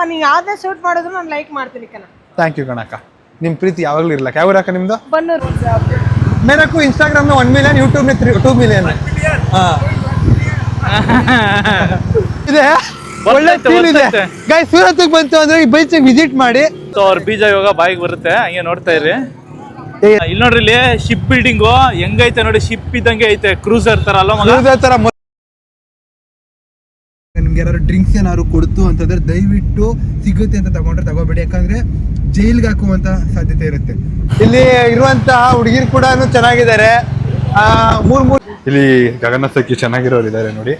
ಹೇಳಪ್ಪ ನೀ ಯಾವ್ದೇ ಶೂಟ್ ಮಾಡಿದ್ರು ನಾನು ಲೈಕ್ ಮಾಡ್ತೀನಿ ಕಣ. ಥ್ಯಾಂಕ್ ಯು ಕಣಕ್ಕ. ನಿಮ್ಮ ಪ್ರೀತಿ ಯಾವಾಗಲೂ ಇರಲ್ಲ. ಯಾವ ಅಕ್ಕ ನಿಮ್ದು? Bannur. ಮೇನಕ್ಕು Instagram one million YouTube two million ಇದೆ? ಒಳ್ಳೆ ಫೀಲ್ ಇದೆ. ಗಾಯ್ ಸೂರತ್ಗೆ ಬಂತು ಅಂದ್ರೆ ಈ ಬೀಚ್ ವಿಸಿಟ್ ಮಾಡಿ. ಸೊ ಅವ್ರ ಬೀಜ ಇವಾಗ ಬಾಯಿಗೆ ಬರುತ್ತೆ. ಹಂಗೆ ನೋಡ್ತಾ ಇರಿ. ಇಲ್ಲಿ ನೋಡ್ರಿ ಇಲ್ಲಿ ಶಿಪ್ ಬಿಲ್ಡಿಂಗು ಹೆಂಗೈತೆ ನೋಡಿ ಶಿಪ್ ಇದ್ದಂಗೆ ಐತೆ. ಕ್ರೂಸರ್ ತರ ಅಲ್ಲ ಮಗ? ಇದೇ ತರ ನಿಮ್ಗೆ ಯಾರು ಡ್ರಿಂಕ್ಸ್ ಏನಾದ್ರು ಕೊಡ್ತು ಅಂತಂದ್ರೆ ದಯವಿಟ್ಟು ಸಿಗುತ್ತೆ ಅಂತ ತಗೊಂಡ್ರೆ ತಗೋಬೇಡಿ. ಯಾಕಂದ್ರೆ ಜೈಲ್ಗೆ ಹಾಕುವಂತ ಸಾಧ್ಯತೆ ಇರುತ್ತೆ. ಇಲ್ಲಿ ಇರುವಂತಹ ಹುಡುಗಿರು ಕೂಡ ಚೆನ್ನಾಗಿದ್ದಾರೆ. ಆ, ಮೂರ್ ಮೂರ್ ಇಲ್ಲಿ ಗಗನ ಸಖಿ ಚೆನ್ನಾಗಿರೋರು ಇದ್ದಾರೆ ನೋಡಿ.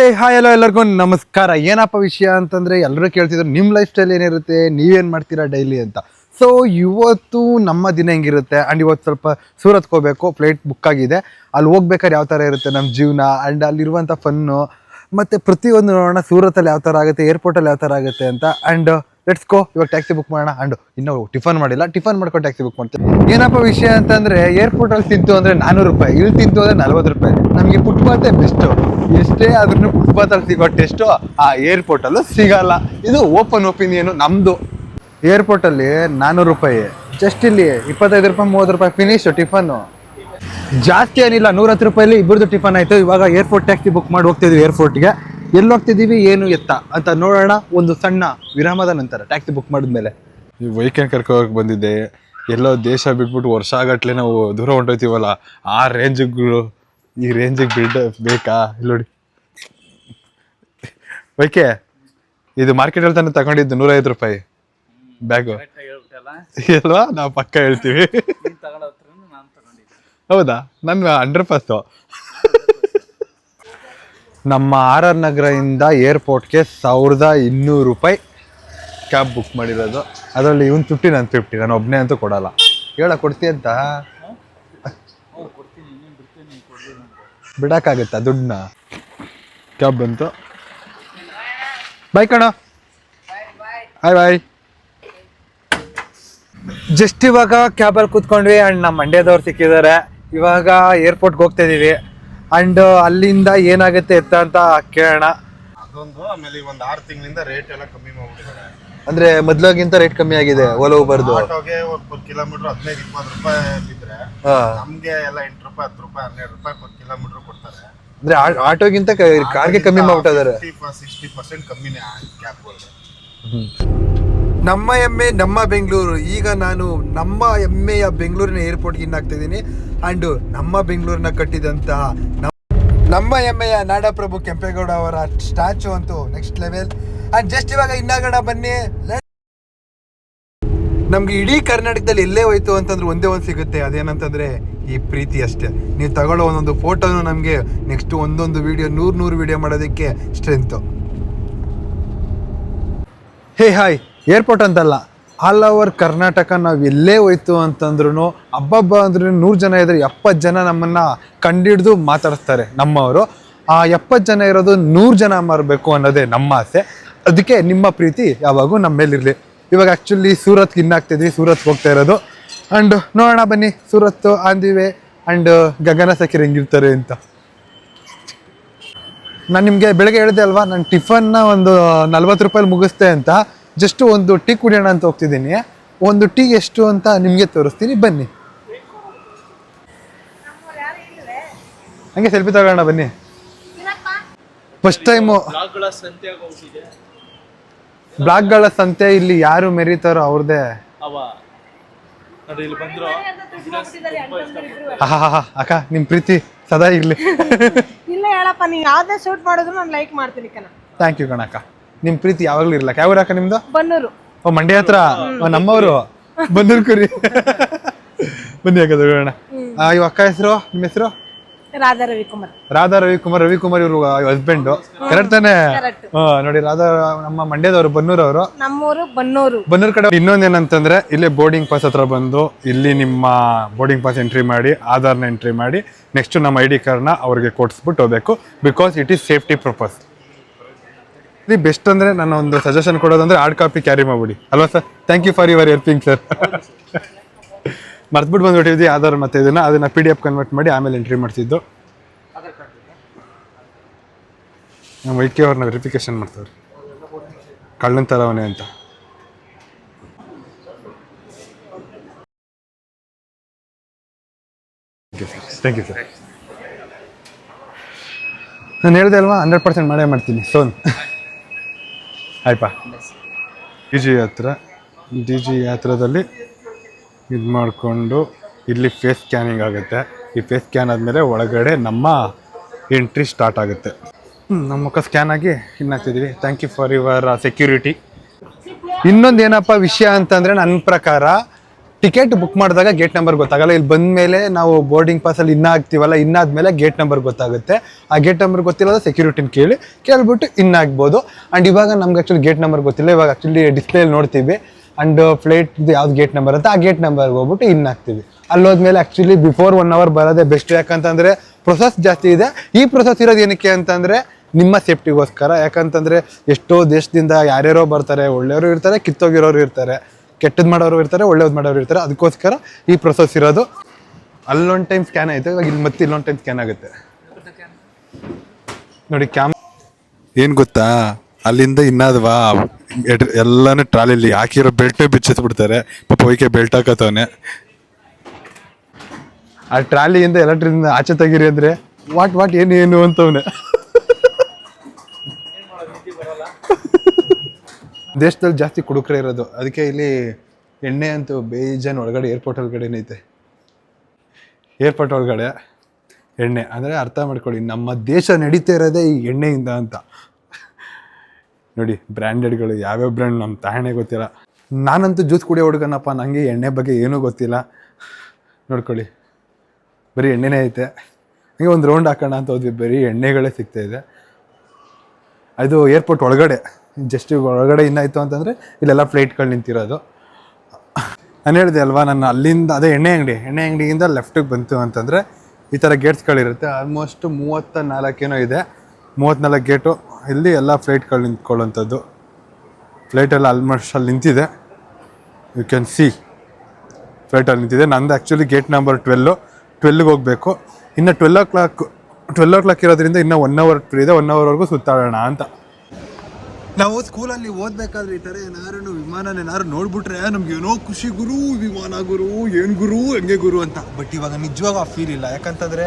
ಹೇ, ಹಾಯ್, ಹಲೋ ಎಲ್ಲರಿಗೂ ನಮಸ್ಕಾರ. ಏನಪ್ಪ ವಿಷಯ ಅಂತಂದರೆ ಎಲ್ಲರೂ ಕೇಳ್ತಿದ್ರು ನಿಮ್ಮ ಲೈಫ್ ಸ್ಟೈಲ್ ಏನಿರುತ್ತೆ, ನೀವೇನು ಮಾಡ್ತೀರಾ ಡೈಲಿ ಅಂತ. ಸೊ ಇವತ್ತು ನಮ್ಮ ದಿನ ಹೆಂಗಿರುತ್ತೆ? ಆ್ಯಂಡ್ ಇವತ್ತು ಸ್ವಲ್ಪ ಸೂರತ್ಗೆ ಹೋಗಬೇಕು ಫ್ಲೈಟ್ ಬುಕ್ ಆಗಿದೆ. ಅಲ್ಲಿ ಹೋಗ್ಬೇಕಾದ್ರೆ ಯಾವ ಥರ ಇರುತ್ತೆ ನಮ್ಮ ಜೀವನ? ಆ್ಯಂಡ್ ಅಲ್ಲಿರುವಂಥ ಫನ್ನು ಮತ್ತು ಪ್ರತಿಯೊಂದು ನೋಡೋಣ ಸೂರತ್ತಲ್ಲಿ ಯಾವ ಥರ ಆಗುತ್ತೆ ಏರ್ಪೋರ್ಟಲ್ಲಿ ಯಾವ ಥರ ಆಗುತ್ತೆ ಅಂತ. ಆ್ಯಂಡ್ ಲೆಟ್ಸ್ ಗೋ ಇವಾಗ ಟ್ಯಾಕ್ಸಿ ಬುಕ್ ಮಾಡೋಣ. ಅಂಡ್ ಇನ್ನೂ ಟಿಫನ್ ಮಾಡಿಲ್ಲ. ಟಿಫನ್ ಮಾಡ್ಕೊಂಡು ಟ್ಯಾಕ್ಸಿ ಬುಕ್ ಮಾಡ್ತೀವಿ. ಏನಪ್ಪ ವಿಷಯ ಅಂತಂದ್ರೆ ಏರ್ಪೋರ್ಟ್ ಅಲ್ಲಿ ತಿಂತು ಅಂದ್ರೆ ನಾನೂರು ರೂಪಾಯಿ. ಇಲ್ಲಿ ತಿಂತು ಅಂದ್ರೆ ನಲ್ವತ್ತು ರೂಪಾಯಿ. ನಮಗೆ ಫುಟ್ಪಾತೆ ಬೆಸ್ಟ್ ಎಷ್ಟೇ ಆದ್ರೂ ಫುಟ್ಪಾತಲ್ಲಿ ಸಿಗೋ ಟೆಸ್ಟು ಆ ಏರ್ಪೋರ್ಟ್ ಅಲ್ಲೂ ಸಿಗಲ್ಲ. ಇದು ಓಪನ್ ಒಪಿನಿಯನ್ ನಮ್ದು. ಏರ್ಪೋರ್ಟ್ ಅಲ್ಲಿ ನಾನೂರು ರೂಪಾಯಿ. ಜಸ್ಟ್ ಇಲ್ಲಿ ಇಪ್ಪತ್ತೈದು ರೂಪಾಯಿ, ಮೂವತ್ತು ರೂಪಾಯಿ ಫಿನಿಶ್ ಟಿಫನ್ ಜಾಸ್ತಿ ಏನಿಲ್ಲ. ನೂರತ್ತು ರೂಪಾಯಲ್ಲಿ ಇಬ್ಬರದು ಟಿಫನ್ ಆಯಿತು. ಇವಾಗ ಏರ್ಪೋರ್ಟ್ ಟ್ಯಾಕ್ಸಿ ಬುಕ್ ಮಾಡಿ ಹೋಗ್ತಿದ್ವಿ ಏರ್ಪೋರ್ಟ್ಗೆ ಎಲ್ಲಿ ಹೋಗ್ತಿದ್ದೀವಿ ಏನು ಎತ್ತ? ಅಂತ ನೋಡೋಣ ಒಂದು ಸಣ್ಣ ವಿರಾಮದ ನಂತರ ಟ್ಯಾಕ್ಸಿ ಬುಕ್ ಮಾಡಿದ್ಮೇಲೆ. ಈ ವೈಕೆಂಡ್ ಕರ್ಕೋಗಿ ಬಂದಿದ್ದೆ. ಎಲ್ಲೋ ದೇಶ ಬಿಟ್ಬಿಟ್ಟು ವರ್ಷ ಆಗಟ್ಲೆ ನಾವು ದೂರ ಹೊಂಟೋಯ್ತೀವಲ್ಲ ಆ ರೇಂಜ್ಗಳು ಈ ರೇಂಜಿಗೆ ಬಿಲ್ಡ್ ಬೇಕಾ? ಇಲ್ಲಿ ನೋಡಿ. ವೈಕೆ ಇದು ಮಾರ್ಕೆಟಲ್ಲಿ ತಾನೇ ತಗೊಂಡಿದ್ದು ನೂರೈವತ್ತು ರೂಪಾಯಿ. ಬ್ಯಾಗು ಅಲ್ವಾ? ನಾವು ಪಕ್ಕ ಹೇಳ್ತೀವಿ. ಹೌದಾ? ನನ್ನ ಅಂಡರ್ ಪಾಸು ನಮ್ಮ ಆರ್ ಆರ್ ನಗರದಿಂದ ಏರ್ಪೋರ್ಟ್ಗೆ ಸಾವಿರದ ಇನ್ನೂರು ರೂಪಾಯಿ ಕ್ಯಾಬ್ ಬುಕ್ ಮಾಡಿರೋದು. ಅದರಲ್ಲಿ ಇವನ್ ಫಿಫ್ಟಿ ನಾನು ಫಿಫ್ಟಿ ನಾನು ಒಬ್ಬನೇ ಅಂತೂ ಕೊಡಲ್ಲ. ಹೇಳ, ಕೊಡ್ತಿ ಅಂತ? ಬಿಡೋಕ್ಕಾಗತ್ತಾ ದುಡ್ಡನ್ನ? ಕ್ಯಾಬ್ ಬಂತು. ಬಾಯ್ ಕಣ. ಬಾಯ್ ಬಾಯ್ ಜಸ್ಟ್ ಇವಾಗ ಕ್ಯಾಬಲ್ಲಿ ಕೂತ್ಕೊಂಡ್ವಿ ಆ್ಯಂಡ್ ನಮ್ಮ ಮಂಡ್ಯದವ್ರು ಸಿಕ್ಕಿದ್ದಾರೆ. ಇವಾಗ ಏರ್ಪೋರ್ಟ್ಗೆ ಹೋಗ್ತಾ ಇದೀವಿ. ಅಂಡ್ ಅಲ್ಲಿಂದ ಏನಾಗುತ್ತೆ ಎತ್ತ ಅಂತ ಕೇಳೋಣ. ಅದೊಂದು ಆಮೇಲೆ ಈ ಒಂದ್ ಆರು ತಿಂಗಳಿಂದ ರೇಟ್ ಎಲ್ಲ ಕಮ್ಮಿ ಮಾಡ್ಬಿಟ್ಟಿದ್ದಾರೆ. ಅಂದ್ರೆ ಮೊದ್ಲಾಗಿಂತ ರೇಟ್ ಕಮ್ಮಿ ಆಗಿದೆ ಓಲೋ ಬರ್ದು. ಆಟೋಗೆ ಒಂದು ಕಿಲೋಮೀಟರ್ ಹದಿನೈದು ಇಪ್ಪತ್ತು ರೂಪಾಯಿ ಬಿದ್ರೆ ನಮ್ಗೆ ಎಲ್ಲ ಎಂಟು ರೂಪಾಯಿ ಹತ್ತು ರೂಪಾಯಿ ಹನ್ನೆರಡು ರೂಪಾಯಿ per ಕಿಲೋಮೀಟರ್ ಕೊಡ್ತಾರೆ. ಅಂದ್ರೆ ಆ- ಆಟೋಗಿಂತ ಕಾರ್ಗೆ ಕಮ್ಮಿ ಮಾಡ್ಬಿಟ್ಟಿದ್ದಾರೆ. ಸಿಕ್ಸ್ಟಿ ಪರ್ಸೆಂಟ್ ಕಮ್ಮಿನೇ ಕ್ಯಾಬ್ಗಳಿಗೆ ನಮ್ಮ ಎಮ್ಮೆ, ನಮ್ಮ ಬೆಂಗಳೂರು. ಈಗ ನಾನು ನಮ್ಮ ಎಮ್ಮೆಯ ಬೆಂಗಳೂರಿನ ಏರ್ಪೋರ್ಟ್ಗೆ ಇನ್ ಆಗ್ತಾ ಇದ್ದೀನಿ. ಅಂಡ್ ನಮ್ಮ ಬೆಂಗಳೂರಿನ ಕಟ್ಟಿದಂತಹ ನಮ್- ನಮ್ಮ ಹೆಮ್ಮೆಯ ನಾಡಪ್ರಭು ಕೆಂಪೇಗೌಡ ಅವರ ಸ್ಟ್ಯಾಚು ಅಂತೂ ನೆಕ್ಸ್ಟ್ ಲೆವೆಲ್ ಅಂಡ್ ಜಸ್ಟ್ ಇವಾಗ ಇನ್ನಾಗಣ ಬನ್ನಿ. ನಮ್ಗೆ ಇಡೀ ಕರ್ನಾಟಕದಲ್ಲಿ ಎಲ್ಲೇ ಹೋಯ್ತು ಅಂತಂದ್ರೆ ಒಂದೇ ಒಂದು ಸಿಗುತ್ತೆ. ಅದೇನಂತಂದ್ರೆ ಈ ಪ್ರೀತಿ ಅಷ್ಟೇ. ನೀವು ತಗೊಳ್ಳೋ ಒಂದೊಂದು ಫೋಟೋನು ನಮಗೆ ನೆಕ್ಸ್ಟ್ ಒಂದೊಂದು ವಿಡಿಯೋ ನೂರು ನೂರು ವಿಡಿಯೋ ಮಾಡೋದಕ್ಕೆ ಸ್ಟ್ರೆಂತು ಹೇ ಹಾಯ್ ಏರ್ಪೋರ್ಟ್ ಅಂತಲ್ಲ ಆಲ್ ಓವರ್ ಕರ್ನಾಟಕ ನಾವು ಎಲ್ಲೇ ಹೋಯ್ತು ಅಂತಂದ್ರೂ ಹಬ್ಬಬ್ಬ ಅಂದ್ರೂ ನೂರು ಜನ ಇದ್ದರೆ ಎಪ್ಪತ್ತು ಜನ ನಮ್ಮನ್ನ ಕಂಡಿಡಿದು ಮಾತಾಡ್ತಾರೆ ನಮ್ಮವರು. ಆ ಎಪ್ಪತ್ತು ಜನ ಇರೋದು ನೂರು ಜನ ಮಾರಬೇಕು ಅನ್ನೋದೇ ನಮ್ಮ ಆಸೆ. ಅದಕ್ಕೆ ನಿಮ್ಮ ಪ್ರೀತಿ ಯಾವಾಗೂ ನಮ್ಮ ಮೇಲಿರಲಿ ಇವಾಗ ಆ್ಯಕ್ಚುಲಿ ಸೂರತ್ಗೆ ಇನ್ನಾಗ್ತಿದ್ವಿ ಸೂರತ್ಗೆ ಹೋಗ್ತಾ ಇರೋದು. ಆ್ಯಂಡ್ ನೋಡೋಣ ಬನ್ನಿ, ಸೂರತ್ತು, ಆಂದಿವೆ ಆ್ಯಂಡ್ ಗಗನ ಸಖಿರ್ ಹೆಂಗಿರ್ತಾರೆ ಅಂತ. ನಾನು ನಿಮಗೆ ಬೆಳಗ್ಗೆ ಹೇಳಿದೆ ಅಲ್ವಾ, ನಾನು ಟಿಫನ್ನ ಒಂದು ನಲ್ವತ್ತು ರೂಪಾಯಿ ಮುಗಿಸ್ತೆ ಅಂತ. ಜಸ್ಟ್ ಒಂದು ಟೀ ಕುಡಿಯೋಣ ಅಂತ ಹೋಗ್ತಿದ್ದೀನಿ. ಒಂದು ಟೀ ಎಷ್ಟು ಅಂತ ನಿಮಗೆ ತೋರಿಸ್ತೀನಿ ಬನ್ನಿ. ಹಂಗೆ ಸೆಲ್ಫಿ ತಗೋಣ ಬನ್ನಿ. ಫಸ್ಟ್ ಟೈಮು ಬ್ಲಾಕ್ಗಳ ಸಂತೆ ಇಲ್ಲಿ ಯಾರು ಮೆರೀತಾರೋ ಅವ್ರದೇ. ಅವ. ನೋಡಿ ಇಲ್ಲಿ ಬಂದ್ರು. ಆಹಾ ಅಕ್ಕ ನಿಮ್ ಪ್ರೀತಿ ಸದಾ ಇರ್ಲಿ. ಇಲ್ಲ ಹೇಳಪ್ಪ ನೀವು ಯಾವ್ದೇ ಶೂಟ್ ಮಾಡಿದ್ರು ನಾನು ಲೈಕ್ ಮಾಡ್ತೀನಿ ಕಣ. ಥ್ಯಾಂಕ್ ಯು ಕಣಕ್ಕ ನಿಮ್ಮ ಪ್ರೀತಿ ಯಾವಾಗ್ಲೂ ಇರ್ಲಕ್ಕ ಯಾವ ಅಕ್ಕ ನಿಮ್ದು? ಬನ್ನೂರು. ಓ ಮಂಡ್ಯ ಹತ್ರ? ಓ, ನಮ್ಮವರು. ಬನ್ನೂರ್ ಕುರಿ. ಬನ್ನಿ ಹಾಕೋಣ ತಗೋಣ ಆ, ಇವ್ ಅಕ್ಕ ಹೆಸರು? ನಿಮ್ಮ ಹೆಸರು? ರಾಧಾ ರವಿಕುಮಾರ್. ರಾಧಾ ರವಿಕುಮಾರ್ ರವಿಕುಮಾರ್ ಇವರು ಹಸ್ಬೆಂಡ್ ಕರೆಕ್ಟ್ ತಾನೆ? Correct. ನೋಡಿ ರಾಧಾ ನಮ್ಮ ಮಂಡ್ಯದವರು ಬನ್ನೂರವರು ನಮ್ಮೂರು ಬನ್ನೂರು. ಬನ್ನೂರ್ ಕಡೆ ಇನ್ನೊಂದೇನಂತಂದ್ರೆ ಇಲ್ಲೇ ಬೋರ್ಡಿಂಗ್ ಪಾಸ್ ಹತ್ರ ಬಂದು ಇಲ್ಲಿ ನಿಮ್ಮ ಬೋರ್ಡಿಂಗ್ ಪಾಸ್ ಎಂಟ್ರಿ ಮಾಡಿ ಆಧಾರ್ನ ಎಂಟ್ರಿ ಮಾಡಿ ನೆಕ್ಸ್ಟ್ ನಮ್ಮ ಐ ಡಿ ಕಾರ್ಡ್ನ ಅವ್ರಿಗೆ ಕೊಡಿಸ್ಬಿಟ್ಟು ಹೋಗ್ಬೇಕು. Because it is safety purpose ಇಲ್ಲಿ ಬೆಸ್ಟ್ ಅಂದ್ರೆ ನಾನು ಒಂದು ಸಜೆಷನ್ ಕೊಡೋದಂದ್ರೆ ಹಾರ್ಡ್ ಕಾಪಿ ಕ್ಯಾರಿ ಮಾಡ್ಬಿಡಿ. ಅಲ್ವಾ sir thank you for your helping sir ಮರ್ತ್ಬಿಟ್ಟು ಬಂದ್ಬಿಟ್ಟಿದ್ವಿ ಆಧಾರ್ ಮತ್ತೆ ಇದನ್ನ, ಅದನ್ನ ಪಿ ಡಿ ಎಫ್ ಕನ್ವರ್ಟ್ ಮಾಡಿ ಆಮೇಲೆ ಎಂಟ್ರಿ ಮಾಡ್ತಿದ್ದು. ನಮ್ಮ ವೈಕೆ ಅವ್ರನ್ನ ವೆರಿಫಿಕೇಶನ್ ಮಾಡ್ತಾವ್ರಿ ಕಳ್ಳನ್ ತರವನೇ ಅಂತ. ಥ್ಯಾಂಕ್ ಯು ಸರ್ ನಾನು ಹೇಳಿದೆ ಅಲ್ವಾ ಹಂಡ್ರೆಡ್ ಪರ್ಸೆಂಟ್ ಮಾಡೇ ಮಾಡ್ತೀನಿ, ಸೋನ್. ಆಯ್ಪಾ? ಡಿ ಜಿ ಹತ್ರ, ಡಿ ಜಿ ಹತ್ರದಲ್ಲಿ ಇದು ಮಾಡಿಕೊಂಡು ಇಲ್ಲಿ ಫೇಸ್ ಸ್ಕ್ಯಾನಿಂಗ್ ಆಗುತ್ತೆ. ಈ ಫೇಸ್ ಸ್ಕ್ಯಾನ್ ಆದಮೇಲೆ ಒಳಗಡೆ ನಮ್ಮ ಎಂಟ್ರಿ ಸ್ಟಾರ್ಟ್ ಆಗುತ್ತೆ. ನಮ್ಮ ಮುಖ ಸ್ಕ್ಯಾನ್ ಆಗಿ ಇನ್ನಾಗ್ತಿದ್ದೀವಿ thank you for your security ಇನ್ನೊಂದು ಏನಪ್ಪ ವಿಷಯ ಅಂತಂದರೆ ನನ್ನ ಪ್ರಕಾರ ಟಿಕೆಟ್ ಬುಕ್ ಮಾಡಿದಾಗ ಗೇಟ್ ನಂಬರ್ ಗೊತ್ತಾಗಲ್ಲ. ಇಲ್ಲಿ ಬಂದ ಮೇಲೆ ನಾವು ಬೋರ್ಡಿಂಗ್ ಪಾಸಲ್ಲಿ ಇನ್ನ ಆಗ್ತೀವಲ್ಲ ಇನ್ನಾದ್ಮೇಲೆ ಗೇಟ್ ನಂಬರ್ ಗೊತ್ತಾಗುತ್ತೆ. ಆ ಗೇಟ್ ನಂಬರ್ ಗೊತ್ತಿಲ್ಲ ಸೆಕ್ಯೂರಿಟಿನ ಕೇಳಿ ಕೇಳ್ಬಿಟ್ಟು ಇನ್ನ ಆಗ್ಬೋದು. ಆ್ಯಂಡ್ ಇವಾಗ ನಮ್ಗೆ ಆ್ಯಕ್ಚುಲಿ ಗೇಟ್ ನಂಬರ್ ಗೊತ್ತಿಲ್ಲ. ಇವಾಗ ಆ್ಯಕ್ಚುಲಿ ಡಿಸ್ಪ್ಲೇಲಿ ನೋಡ್ತೀವಿ. ಆ್ಯಂಡ್ ಫ್ಲೈಟ್ ಯಾವ್ದು ಗೇಟ್ ನಂಬರ್ ಅಂತ ಆ ಗೇಟ್ ನಂಬರ್ಗೆ ಹೋಗ್ಬಿಟ್ಟು ಇನ್ ಆಗ್ತೀವಿ. ಅಲ್ಲಿ ಹೋದ್ಮೇಲೆ ಆ್ಯಕ್ಚುಲಿ ಬಿಫೋರ್ ಒನ್ ಅವರ್ ಬರೋದೇ ಬೆಸ್ಟ್ ಯಾಕಂತಂದರೆ ಪ್ರೊಸೆಸ್ ಜಾಸ್ತಿ ಇದೆ. ಈ ಪ್ರೊಸೆಸ್ ಇರೋದು ಏನಕ್ಕೆ ಅಂತಂದರೆ ನಿಮ್ಮ ಸೇಫ್ಟಿಗೋಸ್ಕರ ಯಾಕಂತಂದರೆ ಎಷ್ಟೋ ದೇಶದಿಂದ ಯಾರ್ಯಾರೋ ಬರ್ತಾರೆ, ಒಳ್ಳೆಯವರು ಇರ್ತಾರೆ, ಕಿತ್ತೋಗಿರೋರು ಇರ್ತಾರೆ. ಕೆಟ್ಟದ್ದು ಮಾಡೋರು ಇರ್ತಾರೆ ಒಳ್ಳೇದು ಮಾಡೋರು ಇರ್ತಾರೆ. ಅದಕ್ಕೋಸ್ಕರ ಈ ಪ್ರೊಸೆಸ್ ಇರೋದು. ಅಲ್ಲೊಂದು ಟೈಮ್ ಸ್ಕ್ಯಾನ್ ಆಯ್ತು ಇವಾಗ ಇಲ್ಲಿ ಮತ್ತೆ ಇಲ್ಲೊಂದು ಟೈಮ್ ಸ್ಕ್ಯಾನ್ ಆಗುತ್ತೆ. ನೋಡಿ ಕ್ಯಾಮ್ ಏನು ಗೊತ್ತಾ? ಅಲ್ಲಿಂದ ಇನ್ನಾದ್ವಾ ಎಲ್ಲಾನು ಟ್ರಾಲಿಲಿ ಹಾಕಿರೋ ಬೆಲ್ಟೇ ಬಿಚ್ಚಿಸ್ಬಿಡ್ತಾರೆ. ಪಾಪ ಒಯ್ಕೆ ಬೆಲ್ಟ್ ಹಾಕತ್ತವನೆ. ಆ ಟ್ರಾಲಿಯಿಂದ ಎಲೆಕ್ಟ್ರಿಂದ ಆಚೆ ತೆಗೀರಿ ಅಂದ್ರೆ ವಾಟ್ ವಾಟ್ ಏನು ಏನು? ಅಂತವನೆ. ದೇಶದಲ್ಲಿ ಜಾಸ್ತಿ ಕುಡುಕ್ರೆ ಇರೋದು. ಅದಕ್ಕೆ ಇಲ್ಲಿ ಎಣ್ಣೆ ಅಂತೂ ಬೇಜಾನ್ ಒಳಗಡೆ ಏರ್ಪೋರ್ಟ್ ಒಳಗಡೆನೇ ಐತೆ. ಏರ್ಪೋರ್ಟ್ ಒಳಗಡೆ ಎಣ್ಣೆ. ಅಂದರೆ ಅರ್ಥ ಮಾಡ್ಕೊಳ್ಳಿ, ನಮ್ಮ ದೇಶ ನಡೀತಾ ಇರೋದೇ ಈ ಎಣ್ಣೆಯಿಂದ ಅಂತ. ನೋಡಿ ಬ್ರ್ಯಾಂಡೆಡ್ಗಳು ಯಾವ್ಯಾವ ಬ್ರ್ಯಾಂಡ್ ನಮ್ಮ ತಾಣೆ ಗೊತ್ತಿಲ್ಲ. ನಾನಂತೂ ಜ್ಯೂಸ್ ಕುಡಿಯೋ ಹುಡುಗನಪ್ಪ ನನಗೆ ಎಣ್ಣೆ ಬಗ್ಗೆ ಏನೂ ಗೊತ್ತಿಲ್ಲ. ನೋಡ್ಕೊಳ್ಳಿ, ಬರೀ ಎಣ್ಣೆನೇ ಐತೆ. ಹಂಗೆ ಒಂದು ರೌಂಡ್ ಹಾಕೋಣ ಅಂತ ಹೋದ್ವಿ, ಬರೀ ಎಣ್ಣೆಗಳೇ ಸಿಗ್ತಾ ಇದೆ. ಅದು ಏರ್ಪೋರ್ಟ್ ಒಳಗಡೆ. ಜಸ್ಟ್ ಒಳಗಡೆ ಇನ್ನಾಯಿತು ಅಂತಂದರೆ ಇಲ್ಲೆಲ್ಲ ಫ್ಲೈಟ್ಗಳು ನಿಂತಿರೋದು. ನಾನು ಹೇಳಿದೆ ಅಲ್ವಾ ನಾನು ಅಲ್ಲಿಂದ, ಅದೇ ಎಣ್ಣೆ ಅಂಗಡಿ, ಎಣ್ಣೆ ಅಂಗಡಿಯಿಂದ ಲೆಫ್ಟಿಗೆ ಬಂತು ಅಂತಂದರೆ ಈ ಥರ ಗೇಟ್ಸ್ಗಳಿರುತ್ತೆ. ಆಲ್ಮೋಸ್ಟ್ ಮೂವತ್ತ ನಾಲ್ಕೇನೋ ಇದೆ. ಮೂವತ್ತ್ನಾಲ್ಕು ಗೇಟು, ಇಲ್ಲಿ ಎಲ್ಲ ಫ್ಲೈಟ್ಗಳು ನಿಂತ್ಕೊಳ್ಳೋಂಥದ್ದು ಫ್ಲೈಟಲ್ಲಿ ಆಲ್ಮೋಸ್ಟ್ ಅಲ್ಲಿ ನಿಂತಿದೆ. ಯು ಕ್ಯಾನ್ ಸಿ ಫ್ಲೈಟಲ್ಲಿ ನಿಂತಿದೆ. ನಂದು ಆ್ಯಕ್ಚುಲಿ ಗೇಟ್ ನಂಬರ್ ಟ್ವೆಲ್ಲು ಟ್ವೆಲ್ಗೆ ಹೋಗಬೇಕು. ಇನ್ನು twelve o'clock twelve o'clock ಇರೋದ್ರಿಂದ ಇನ್ನೂ ಒನ್ ಅವರ್ ಫ್ರೀ ಇದೆ. ಒನ್ ಅವರ್ವರೆಗೂ ಸುತ್ತಾಡೋಣ ಅಂತ. ನಾವು ಸ್ಕೂಲಲ್ಲಿ ಓದ್ಬೇಕಾದ್ರೆ ಈ ಥರ ಏನಾರು ವಿಮಾನ ಏನಾರು ನೋಡ್ಬಿಟ್ರೆ ನಮ್ಗೆ ಏನೋ ಖುಷಿ ಗುರು, ವಿಮಾನ ಗುರು, ಏನು ಗುರು, ಹೆಂಗೆ ಗುರು ಅಂತ. ಬಟ್ ಇವಾಗ ನಿಜವಾಗ ಆ ಫೀಲ್ ಇಲ್ಲ. ಯಾಕಂತಂದರೆ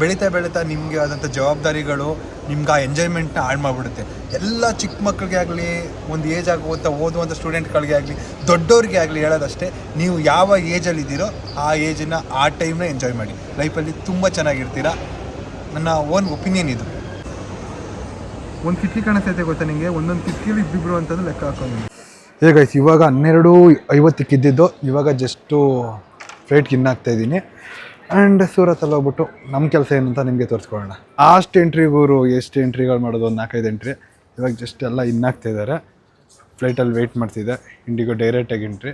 ಬೆಳೀತಾ ಬೆಳೀತಾ ನಿಮಗೆ ಆದಂಥ ಜವಾಬ್ದಾರಿಗಳು ನಿಮ್ಗೆ ಆ ಎಂಜಾಯ್ಮೆಂಟ್ನ ಹಾಳು ಮಾಡಿಬಿಡುತ್ತೆ. ಎಲ್ಲ ಚಿಕ್ಕ ಮಕ್ಕಳಿಗೆ ಆಗಲಿ, ಒಂದು ಏಜ್ ಆಗುವಂಥ ಓದುವಂಥ ಸ್ಟೂಡೆಂಟ್ಗಳಿಗೆ ಆಗಲಿ, ದೊಡ್ಡವ್ರಿಗೆ ಆಗಲಿ ಹೇಳೋದಷ್ಟೇ, ನೀವು ಯಾವ ಏಜಲ್ಲಿ ಇದ್ದೀರೋ ಆ ಏಜನ್ನು ಆ ಟೈಮ್ನ ಎಂಜಾಯ್ ಮಾಡಿ. ಲೈಫಲ್ಲಿ ತುಂಬ ಚೆನ್ನಾಗಿರ್ತೀರ? ನನ್ನ ಓನ್ ಒಪಿನಿಯನ್ ಇದು. ಒಂದು ಕಿಟಕಿ ಕಾಣಿಸ್ತೈತೆ ಗೊತ್ತಾ ನಿಮಗೆ ಒಂದೊಂದು ಕಿಟಕಿಲಿ ಇಬ್ಬಿಬ್ರು ಅಂತಂದು ಲೆಕ್ಕ ಹಾಕೊಂಡು ಹೇಗಾಯ್ತು ಇವಾಗ ಹನ್ನೆರಡು ಐವತ್ತಕ್ಕೆ ಇದ್ದಿದ್ದು ಇವಾಗ ಜಸ್ಟು ಫ್ಲೈಟ್ಗೆ ಇನ್ನಾಗ್ತಾ ಇದ್ದೀನಿ. ಆ್ಯಂಡ್ ಸೂರತ್ತಲ್ಲಿ ಹೋಗ್ಬಿಟ್ಟು ನಮ್ಮ ಕೆಲಸ ಏನು ಅಂತ ನಿಮಗೆ ತೋರಿಸ್ಕೊಳ್ಳೋಣ. ಅಷ್ಟು ಎಂಟ್ರಿಗೂರು ಎಷ್ಟು ಎಂಟ್ರಿಗಳು ಮಾಡೋದು ಒಂದು ನಾಲ್ಕೈದು ಎಂಟ್ರಿ ಇವಾಗ ಜಸ್ಟ್ ಎಲ್ಲ ಇನ್ನಾಗ್ತಾ ಇದ್ದಾರೆ. ಫ್ಲೈಟಲ್ಲಿ ವೆಯ್ಟ್ ಮಾಡ್ತಿದ್ದೆ ಇಂಡಿಗೋ ಡೈರೆಕ್ಟಾಗಿ ಎಂಟ್ರಿ